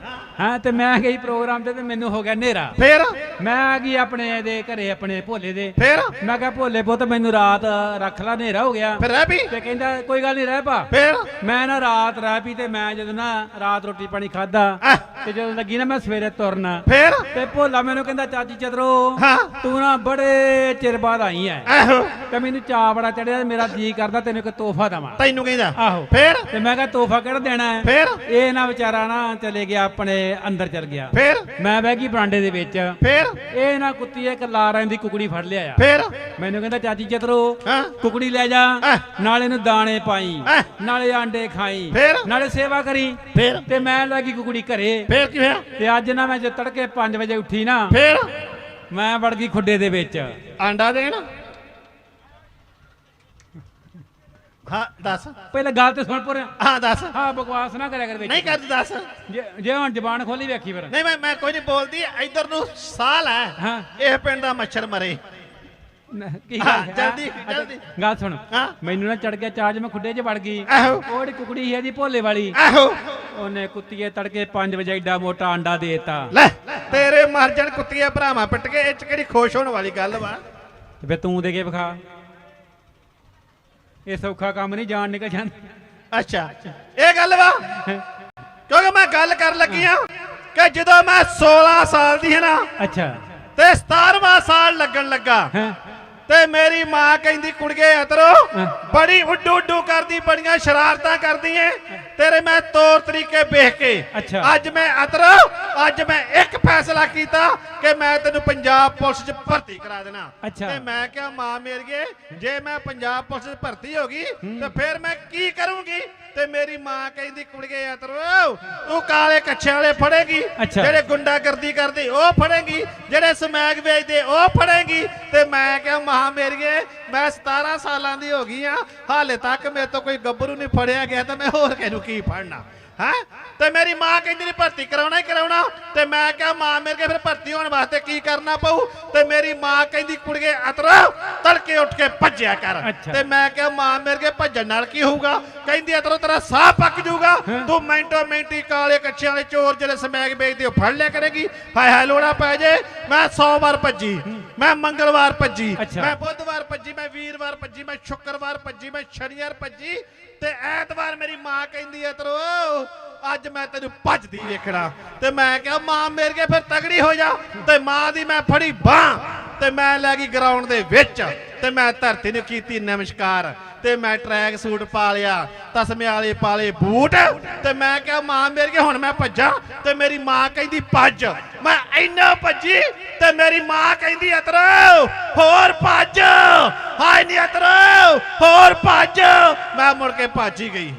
Speaker 4: ਹਾਂ ਤੇ ਮੈਂ ਗਈ ਪ੍ਰੋਗਰਾਮ ਤੇ ਤੇ ਮੈਨੂੰ ਹੋ ਗਿਆ ਹਨੇਰਾ।
Speaker 3: ਫੇਰ?
Speaker 4: ਮੈਂ ਆ ਗਈ ਆਪਣੇ ਦੇ ਘਰੇ ਆਪਣੇ ਭੋਲੇ ਦੇ।
Speaker 3: ਫੇਰ?
Speaker 4: ਮੈਂ ਕਿਹਾ ਭੋਲੇ ਪੁੱਤ ਮੈਨੂੰ ਰਾਤ ਰੱਖ ਲਾ ਹਨੇਰਾ ਹੋ ਗਿਆ।
Speaker 3: ਫਿਰ ਰਹਿ ਵੀ
Speaker 4: ਤੇ ਕਹਿੰਦਾ ਕੋਈ ਗੱਲ ਨਹੀਂ ਰਹਿ ਪਾ।
Speaker 3: ਫੇਰ?
Speaker 4: ਮੈਂ ਨਾ ਰਾਤ ਰਹਿ ਪਈ ਤੇ ਮੈਂ ਜਦੋਂ ਨਾ ਰਾਤ ਰੋਟੀ ਪਾਣੀ ਖਾਦਾ
Speaker 3: ਆਹ।
Speaker 4: ਤੇ ਜਦੋਂ ਲੱਗੀ ਨਾ ਮੈਂ ਸਵੇਰੇ ਤੁਰਨਾ।
Speaker 3: ਫੇਰ?
Speaker 4: ਤੇ ਭੋਲਾ ਮੈਨੂੰ ਕਹਿੰਦਾ ਚਾਚੀ ਚਤਰੋ। ਤੂੰ ਨਾ ਬੜੇ ਚਿਰ ਬਾਅਦ ਆਈ ਐ। ਤੇ ਮੈਨੂੰ ਚਾਹ ਬੜਾ ਚੜਿਆ ਮੇਰਾ ਜੀ ਕਰਦਾ ਤੈਨੂੰ ਇੱਕ ਤੋਹਫਾ ਦਵਾਂ।
Speaker 3: ਤੈਨੂੰ ਕਹਿੰਦਾ?
Speaker 4: ਆਹੋ।
Speaker 3: ਫੇਰ?
Speaker 4: ਤੇ ਮੈਂ ਕਿਹਾ ਤੋਹਫਾ ਕਿਹੜਾ ਦੇਣਾ ਹੈ
Speaker 3: ਫੇਰ?
Speaker 4: ਇਹ ਨਾ ਵਿਚਾਰਾ ਨਾ ਚਲੇ ਗਿਆ ਆਪਣੇ ਅੰਦਰ ਚਲ ਗਿਆ।
Speaker 3: ਫੇਰ?
Speaker 4: ਮੈਂ ਬਹਿ ਗਈ ਬਰਾਂਡੇ ਦੇ ਵਿੱਚ।
Speaker 3: ਫੇਰ?
Speaker 4: ਇਹ ਨਾ ਕੁੱਤੀ ਇੱਕ ਲਾਰਾਂ ਦੀ ਕੁਕੜੀ ਫੜ ਲਿਆ ਆ
Speaker 3: ਫੇਰ?
Speaker 4: ਮੈਨੂੰ ਕਹਿੰਦਾ ਚਾਚੀ ਚਤਰੋ। ਕੁਕੜੀ ਲੈ ਜਾ। ਨਾਲੇ ਇਹਨੂੰ ਦਾਣੇ ਪਾਈ। ਨਾਲੇ ਆਂਡੇ ਖਾਈ? ਨਾਲੇ ਸੇਵਾ ਕਰੀ।
Speaker 3: ਫੇਰ?
Speaker 4: ਤੇ ਮੈਂ ਲੱਗੀ ਕੁਕੜੀ ਘਰੇ।
Speaker 3: ਫੇਰ ਕੀ ਹੋਇਆ
Speaker 4: ਤੇ ਅੱਜ ਨਾ ਮੈਂ ਜੇ ਤੜਕੇ 5 ਵਜੇ ਉੱਠੀ ਨਾ
Speaker 3: ਫੇਰ?
Speaker 4: ਮੈਂ ਵੜ ਗਈ ਖੁੱਡੇ ਦੇ ਵਿੱਚ।
Speaker 3: ਆਂਡਾ ਦੇਣ? ਹਾਂ ਦੱਸ।
Speaker 4: ਪਹਿਲਾਂ ਗੱਲ ਤੇ ਸੁਣ ਪੁਰ।
Speaker 3: ਹਾਂ ਦੱਸ।
Speaker 4: ਹਾਂ ਬਕਵਾਸ ਨਾ ਕਰਿਆ ਕਰ
Speaker 3: ਨਹੀਂ ਕਰਦੀ ਦੱਸ।
Speaker 4: ਜੇ ਜੇ ਹੁਣ ਜ਼ਬਾਨ ਖੋਲੀ ਵੇਖੀ ਫਿਰ।
Speaker 3: ਨਹੀਂ ਮੈਂ ਮੈਂ ਕੋਈ ਨਹੀਂ ਬੋਲਦੀ ਇੱਧਰ ਨੂੰ ਸਾਲ ਹੈ।
Speaker 4: ਹਾਂ।
Speaker 3: ਇਹ ਪਿੰਡ ਦਾ ਮੱਛਰ ਮਰੇ।
Speaker 4: ਨਾ, ਕੀ ਗੱਲ ਹੈ?
Speaker 3: ਜਲਦੀ,
Speaker 4: ਅੱਛਾ,
Speaker 3: ਜਲਦੀ।
Speaker 4: ਗੱਲ ਸੁਣ।
Speaker 3: ਹਾਂ।
Speaker 4: ਮੈਨੂੰ ਨਾ ਚੜ ਗਿਆ ਚਾਰਜ ਮੈਂ ਖੁੱਡੇ 'ਚ ਵੜ ਗਈ।
Speaker 3: ਆਹੋ।
Speaker 4: ਉਹ ਜਿਹੜੀ ਕੁਕੜੀ ਹੈ ਜੀ ਭੋਲੇ ਵਾਲੀ।
Speaker 3: ਆਹੋ।
Speaker 4: ਉਹਨੇ ਕੁੱਤੀਏ ਤੜਕੇ 5 ਵਜੇ ਏਡਾ ਮੋਟਾ ਅੰਡਾ ਦੇਤਾ।
Speaker 3: ਲੈ ਤੇਰੇ ਮਰ ਜਾਣ ਕੁੱਤੀਆਂ ਭਰਾਵਾਂ ਪਿੱਟ ਕੇ ਇਹ ਚ ਕਿਹੜੀ ਖੁਸ਼ ਹੋਣ ਵਾਲੀ ਗੱਲ ਵਾ?
Speaker 4: ਤੇ ਤੂੰ ਦੇ ਕੇ ਵਿਖਾ। ਇਹ ਸੌਖਾ ਕੰਮ ਨਹੀਂ ਜਾਣ ਨਿਕਲ ਜਾਂਦਾ।
Speaker 3: ਅੱਛਾ ਇਹ ਗੱਲ ਵਾ? ਕਿਉਂਕਿ ਮੈਂ ਗੱਲ ਕਰਨ ਲੱਗੀ ਆ ਕਿ ਜਦੋਂ ਮੈਂ 16 ਸਾਲ ਦੀ ਹੈ ਨਾ
Speaker 4: ਅੱਛਾ।
Speaker 3: ਤੇ 17ਵਾਂ ਸਾਲ ਲੱਗਣ ਲੱਗਾ
Speaker 4: ਹੈ।
Speaker 3: ਤੇ ਮੇਰੀ ਮਾਂ ਕਹਿੰਦੀ ਕੁੜੀਏ ਅਤਰੋ। ਬੜੀ ਉੱਡੂ ਉੱਡੂ ਕਰਦੀ ਬੜੀਆਂ ਸ਼ਰਾਰਤਾਂ ਕਰਦੀ ਏ ਤੇਰੇ ਮੈਂ ਤੌਰ ਤਰੀਕੇ ਵੇਖ ਕੇ। ਅੱਜ ਮੈਂ ਅਤਰੋ ਅੱਜ ਮੈਂ ਇੱਕ ਫੈਸਲਾ ਕੀਤਾ ਕਿ ਮੈਂ ਤੈਨੂੰ ਪੰਜਾਬ ਪੁਲਿਸ 'ਚ ਭਰਤੀ ਕਰਾ ਦੇਣਾ। ਤੇ ਮੈਂ ਕਿਹਾ ਮਾਂ ਮੇਰੀਏ ਜੇ ਮੈਂ ਪੰਜਾਬ ਪੁਲਿਸ 'ਚ ਭਰਤੀ ਹੋ ਗਈ ਤੇ ਫਿਰ ਮੈਂ ਕੀ ਕਰੂੰਗੀ ਤੇ ਮੇਰੀ ਮਾਂ ਕਹਿੰਦੀ ਕੁੜੀਏ ਅਤਰੋ ਤੂੰ ਕਾਲੇ ਕੱਛੇ ਵਾਲੇ ਫੜੇਗੀ
Speaker 4: ਅੱਛਾ।
Speaker 3: ਜਿਹੜੇ ਗੁੰਡਾਗਰਦੀ ਕਰਦੇ ਉਹ ਫੜੇਗੀ ਜਿਹੜੇ ਸਮੈਕ ਵੇਚਦੇ ਉਹ ਫੜੇਗੀ ਤੇ ਮੈਂ ਕਿਹਾ ਮਹਾ ਮੇਰੀਏ ਮੈਂ 17 ਸਾਲਾਂ ਦੀ ਹੋ ਗਈ ਆ ਹਾਲੇ ਤੱਕ ਮੇਰੇ ਤੋਂ ਕੋਈ ਗੱਭਰੂ ਨਹੀਂ ਫੜਿਆ ਗਿਆ ਤਾਂ ਮੈਂ ਹੋਰ ਕਿਹਨੂੰ ਕੀ ਫੜਨਾ ਹੈ? ਤੇ ਮੇਰੀ ਮਾਂ ਕਹਿੰਦੀ ਨਹੀਂ ਭਰਤੀ ਕਰਾਉਣਾ ਹੀ ਕਰਾਉਣਾ ਤੇ ਮੈਂ ਕਿਹਾ ਮਾਂ ਮੇਰੇ ਕੇ ਫਿਰ ਭਰਤੀ ਹੋਣ ਵਾਸਤੇ ਕੀ ਕਰਨਾ ਪਊ? ਤੇ ਮੇਰੀ ਮਾਂ ਕਹਿੰਦੀ ਕੁੜੀਏ ਅਤਰ ਤੜਕੇ ਉੱਠ ਕੇ ਭੱਜਿਆ ਕਰ। ਤੇ ਮੈਂ ਕਿਹਾ ਮਾਂ ਮੇਰੇ ਕੇ ਭੱਜਣ ਨਾਲ ਕੀ ਹੋਊਗਾ? ਕਹਿੰਦੀ ਅਤਰੋ ਤੇਰਾ ਸਾਹ ਪੱਕ ਜਾਊਗਾ। ਤੂੰ ਮਿੰਟੋ ਮਿੰਟੀ ਕਾਲੇ ਕੱਛਿਆਂ ਵਾਲੇ ਚੋਰ ਜਿਹੜੇ ਸਮੈਕ ਵੇਚਦੇ ਉਹ ਫੜ ਲਿਆ ਕਰੇਗੀ। ਹਾਏ ਹਾਏ ਲੋੜਾ ਪੈ ਜੇ ਮੈਂ 100 ਵਾਰ ਭੱਜੀ। ਮੈਂ ਮੰਗਲਵਾਰ ਭੱਜੀ। ਮੈਂ ਬੁੱਧਵਾਰ ਭੱਜੀ ਮੈਂ ਵੀਰਵਾਰ ਭੱਜੀ ਮੈਂ ਸ਼ੁੱਕਰਵਾਰ ਭੱਜੀ ਮੈਂ ਸ਼ਨੀਵਾਰ ਭੱਜੀ ਤੇ ਐਤਵਾਰ ਮੇਰੀ ਮਾਂ ਕਹਿੰਦੀ ਐ ਤਰੋ ਅੱਜ ਮੈਂ ਤੈਨੂੰ ਭੱਜਦੀ ਵੇਖਣਾ। ਤੇ ਮੈਂ ਕਿਹਾ ਮਾਂ ਮੇਰੇ ਕੇ ਫਿਰ ਤਗੜੀ ਹੋ ਜਾ। ਤੇ ਮਾਂ ਦੀ ਮੈਂ ਫੜੀ ਬਾਹ। ਤੇ ਮੈਂ ਲੈ ਗਈ ਗਰਾਊਂਡ ਦੇ ਵਿੱਚ ਤੇ ਮੈਂ ਧਰਤੀ ਨੂੰ ਕੀਤੀ ਨਮਸਕਾਰ ਤੇ ਮੈਂ ਟਰੈਕ ਸੂਟ ਪਾ ਲਿਆ ਤਸਮੇ ਵਾਲੇ ਪਾਲੇ ਬੂਟ ਤੇ ਮੈਂ ਕਿਹਾ ਮਾਂ ਮੇਰੇ ਕੇ ਹੁਣ ਮੈਂ ਭੱਜਾਂ? ਤੇ ਮੇਰੀ ਮਾਂ ਕਹਿੰਦੀ ਭੱਜ। ਮੈਂ ਇੰਨਾ ਭੱਜੀ ਤੇ ਮੇਰੀ ਮਾਂ ਕਹਿੰਦੀ ਅਤਰੋ ਹੋਰ ਭੱਜ। ਹਾਏ ਨੀ ਅਤਰੋ ਹੋਰ ਭੱਜ। ਮੈਂ ਮੁੜ ਕੇ ਭੱਜ ਹੀ ਗਈ।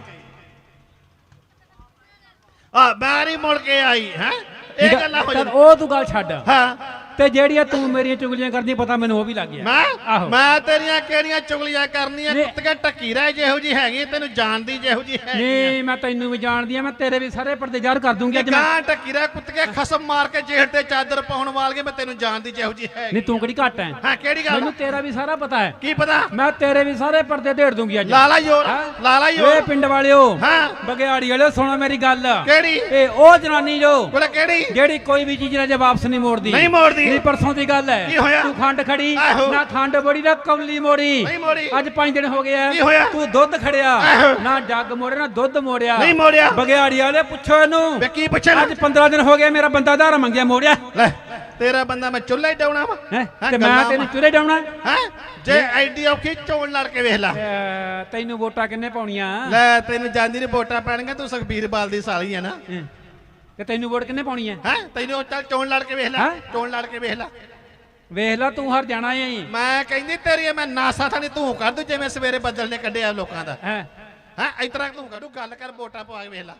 Speaker 3: ਆ ਮੈਂ ਨਹੀਂ ਮੁੜ ਕੇ ਆਈ ਹੈ? ਇਹ ਗੱਲਾਂ ਹੋ ਜਾਂਦੀਆਂ।
Speaker 4: ਉਹ ਤੂੰ ਗੱਲ ਛੱਡ।
Speaker 3: ਹਾਂ।
Speaker 4: ਤੇ ਜਿਹੜੀਆਂ ਤੂੰ ਮੇਰੀਆਂ ਚੁਗਲੀਆਂ ਕਰਦੀ ਪਤਾ ਮੈਨੂੰ ਉਹ ਵੀ ਲੱਗ ਗਿਆ।
Speaker 3: ਮੈਂ?
Speaker 4: ਆਹੋ।
Speaker 3: ਮੈਂ ਤੇਰੀਆਂ ਕਿਹੜੀਆਂ ਚੁਗਲੀਆਂ ਕਰਨੀਆਂ?
Speaker 4: ਨਹੀਂ।
Speaker 3: ਕੁੱਤੀਆਂ ਟੱਕੀ ਰਹਿ ਜਿਹੋ ਜੀ ਹੈਗੀ ਤੈਨੂੰ ਜਾਣਦੀ ਜਿਹੋ ਜੀ ਹੈਗੀ
Speaker 4: ਨਹੀਂ ਮੈਂ ਤੈਨੂੰ ਵੀ ਜਾਣਦੀ ਆ ਮੈਂ ਤੇਰੇ ਵੀ ਸਾਰੇ ਪਰਦੇ ਜ਼ਾਹਰ ਕਰ ਦੂੰਗੀ ਅੱਜ ਮੈਂ।
Speaker 3: ਗਾਂ ਟੱਕੀ ਰਹਿ ਕੁੱਤੀਆਂ ਖਸਮ ਮਾਰ ਕੇ ਜੇਠ ਤੇ ਚਾਦਰ ਪਾਉਣ ਵਾਲੀਏ ਮੈਂ ਤੈਨੂੰ ਜਾਣਦੀ ਜਿਹੋ ਜੀ ਹੈਗੀ
Speaker 4: ਨਹੀਂ ਤੂੰ ਕਿਹੜੀ ਘੱਟ ਹੈ
Speaker 3: ਹਾਂ ਕਿਹੜੀ ਗੱਲ
Speaker 4: ਮੈਨੂੰ ਤੇਰਾ ਵੀ ਸਾਰਾ ਪਤਾ ਹੈ
Speaker 3: ਕੀ ਪਤਾ?
Speaker 4: ਮੈਂ ਤੇਰੇ ਵੀ ਸਾਰੇ ਪਰਦੇ ਢੇੜ ਦੂੰਗੀ ਅੱਜ।
Speaker 3: ਲਾਲਾ ਯੋਰ
Speaker 4: ਹੈਂ?
Speaker 3: ਲਾਲਾ
Speaker 4: ਏ
Speaker 3: ਯੋਰ।
Speaker 4: ਪਿੰਡ ਵਾਲਿਓ
Speaker 3: ਹਾਂ।
Speaker 4: ਬਗਿਆੜੀ ਵਾਲਿਓ ਸੁਣੋ ਮੇਰੀ ਗੱਲ।
Speaker 3: ਕਿਹੜੀ?
Speaker 4: ਇਹ ਉਹ ਜਨਾਨੀ ਜੋ
Speaker 3: ਕੋਲੇ ਕਿਹੜੀ?
Speaker 4: ਜਿਹੜੀ ਕੋਈ ਵੀ ਚੀਜ਼ ਨਾ ਜੇ ਵਾਪਸ ਨਹੀਂ ਮੋੜਦੀ।
Speaker 3: ਨਹੀਂ ਮੋੜਦੀ।
Speaker 4: ਨਹੀਂ ਪਰਸੋਂ ਦੀ ਗੱਲ ਹੈ।
Speaker 3: ਕੀ ਹੋਇਆ?
Speaker 4: ਤੂੰ ਖੰਡ ਖੜੀ
Speaker 3: ਆਹੋ।
Speaker 4: ਨਾ ਖੰਡ ਬੜੀ ਨਾ ਕੌਲੀ ਮੋੜੀ।
Speaker 3: ਨਹੀਂ ਮੋੜੀ।
Speaker 4: ਅੱਜ 5 ਦਿਨ ਹੋ ਗਏ
Speaker 3: ਕੀ ਹੋਇਆ?
Speaker 4: ਤੂੰ ਦੁੱਧ ਖੜਿਆ
Speaker 3: ਆਹੋ।
Speaker 4: ਨਾ ਜੱਗ ਮੋੜਿਆ ਨਾ ਦੁੱਧ ਮੋੜਿਆ।
Speaker 3: ਨਹੀਂ ਮੋੜਿਆ।
Speaker 4: ਬਗਿਆੜੀ ਵਾਲੇ ਪੁੱਛੋ ਇਹਨੂੰ।
Speaker 3: ਵੇ ਕੀ ਪੁੱਛਣਾ
Speaker 4: ਅੱਜ 15 ਦਿਨ ਹੋ ਗਏ ਮੇਰਾ ਬੰਦਾ ਧਾਰਾ ਮੰਗਿਆ ਮੋੜਿਆ।
Speaker 3: ਲੈ ਤੇਰਾ ਬੰਦਾ ਮੈਂ ਚੁੱਲ੍ਹਾ ਹੀ ਡਾਉਣਾ ਵਾ।
Speaker 4: ਹੈ? ਤੇ ਮੈਂ ਤੈਨੂੰ ਚੁਰੇ ਡਾਉਣਾ?
Speaker 3: ਹੈ? ਜੇ ਐਡੀ ਔਖੀ ਚੋਣ ਲੜ ਕੇ ਵੇਖ ਲੈ।
Speaker 4: ਅਹ, ਤੈਨੂੰ ਵੋਟਾਂ ਕਿੰਨੇ ਪਾਉਣੀਆਂ?
Speaker 3: ਲੈ ਤੈਨੂੰ ਜਾਂਦੀ ਨੇ ਵੋਟਾਂ ਪੈਣਗੀਆਂ ਤੂੰ ਸੁਖਬੀਰ ਬਾਲ ਦੀ ਸਾਲੀ ਆ ਨਾ।
Speaker 4: ਹੈਂ। ਤੇ ਤੈਨੂੰ ਵੋਟ ਕਿੰਨੇ ਪਾਉਣੀ ਹੈ
Speaker 3: ਹੈ? ਤੈਨੂੰ ਚੱਲ ਚੋਣ ਲੜ ਕੇ ਵੇਖ ਲੈ
Speaker 4: ਹੈਂ?
Speaker 3: ਚੋਣ ਲੜ ਕੇ ਵੇਖ ਲੈ।
Speaker 4: ਵੇਖ ਲੈ ਤੂੰ ਹਰ ਜਾਣਾ ਹੀ।
Speaker 3: ਮੈਂ ਕਹਿੰਦੀ ਤੇਰੀ ਮੈਂ ਨਾਸਾ ਥਾਣੀ ਤੂੰ ਕਰ ਦੂ ਜਿਵੇਂ ਸਵੇਰੇ ਬੱਦਲ ਨੇ ਕੱਢਿਆ ਲੋਕਾਂ ਦਾ।
Speaker 4: ਹੈ?
Speaker 3: ਹੈ? ਇਸ ਤਰ੍ਹਾਂ ਤੂੰ ਕੱਢੂ ਗੱਲ ਕਰ ਵੋਟਾਂ ਪਵਾ ਕੇ ਵੇਖ ਲੈ।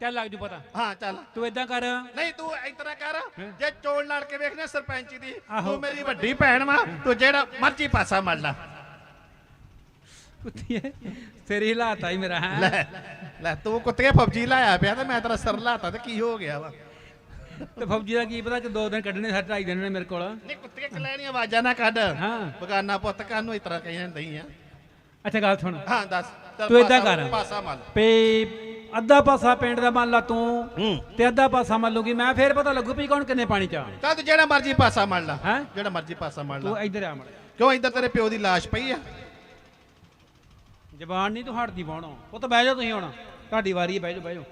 Speaker 4: ਚੱਲ ਲੱਗ ਜੂ ਪਤਾ।
Speaker 3: ਹਾਂ ਚੱਲ।
Speaker 4: ਤੂੰ ਇਦਾਂ ਕਰ।
Speaker 3: ਨਹੀਂ ਤੂੰ ਇਸ ਤਰ੍ਹਾਂ ਕਰ ਜੇ ਚੋਣ ਲੜ ਕੇ ਵੇਖਣਾ ਸਰਪੰਚੀ ਦੀ
Speaker 4: ਆਹੋ।
Speaker 3: ਤੂੰ ਮੇਰੀ ਵੱਡੀ ਭੈਣ ਵਾ ਤੂੰ ਜਿਹੜਾ ਮਰਜ਼ੀ ਪਾਸਾ ਮੜ ਲੈ।
Speaker 4: ਕੁੱਤੀਏ ਤੇਰੀ ਹਾਲਾਤ ਆਈ ਮੇਰਾ ਹੈ।
Speaker 3: ਲੈ ਲੈ ਤੂੰ ਕੁੱਤੇ ਫੌਜੀ ਲਾਇਆ ਪਿਆ ਤੇ ਮੈਂ ਤੇਰਾ ਸਿਰ ਲਾਤਾ ਤੇ ਕੀ ਹੋ ਗਿਆ ਵਾ?
Speaker 4: ਤੇ ਫੌਜੀ ਦਾ ਕੀ ਪਤਾ ਕਿ ਦੋ ਦਿਨ ਕੱਢਣੇ ਸੱਟ ਢਾਈ ਦਿਨ ਨੇ ਮੇਰੇ ਕੋਲ।
Speaker 3: ਨਹੀਂ ਕੁੱਤੇ ਕਲੈਣੀਆਂ ਆਵਾਜ਼ਾਂ ਨਾ ਕੱਢ।
Speaker 4: ਹਾਂ।
Speaker 3: ਬਗਾਨਾ ਪੁੱਤ ਕਾਨੂੰ ਇਸ ਤਰ੍ਹਾਂ ਕਹਿਣ ਦਈ ਆ?
Speaker 4: ਅੱਛਾ ਗੱਲ ਸੁਣ।
Speaker 3: ਹਾਂ ਦੱਸ। ਚੱਲ
Speaker 4: ਤੂੰ ਏਦਾਂ
Speaker 3: ਪਾਸਾ-
Speaker 4: ਕਰ।
Speaker 3: ਪਾਸਾ ਮੜ
Speaker 4: ਪੇ ਅੱਧਾ ਪਾਸਾ ਪਿੰਡ ਦਾ ਮੰਨ ਲਾ ਤੂੰ
Speaker 3: ਹੂੰ।
Speaker 4: ਤੇ ਅੱਧਾ ਪਾਸਾ ਮੰਨ ਲੂਗੀ ਮੈਂ ਫੇਰ ਪਤਾ ਲੱਗੂ ਵੀ ਕੌਣ ਕਿੰਨੇ ਪਾਣੀ ਚ ਆ।
Speaker 3: ਤਾਂ ਤੂੰ ਜਿਹੜਾ ਮਰਜ਼ੀ ਪਾਸਾ ਮੜ ਲੈ।
Speaker 4: ਹੈਂ?
Speaker 3: ਜਿਹੜਾ ਮਰਜ਼ੀ ਪਾਸਾ
Speaker 4: ਤੂੰ
Speaker 3: ਲੈ।
Speaker 4: ਇੱਧਰ ਆ ਮੜ
Speaker 3: ਕਿਉਂ ਇੱਧਰ ਤੇਰੇ ਪਿਓ ਦੀ ਲਾਸ਼ ਪਈ ਆ?
Speaker 4: ਜ਼ਬਾਨ ਨਹੀਂ ਤੂੰ ਹਟਦੀ ਬਾਣੋ ਉਹ ਤਾਂ ਬਹਿ ਜਾਓ ਤੁਸੀਂ ਹੁਣ। ਤੁਹਾਡੀ ਵਾਰੀ ਹੈ ਬਹਿ ਜਾਓ ਬਹਿ ਜਾਓ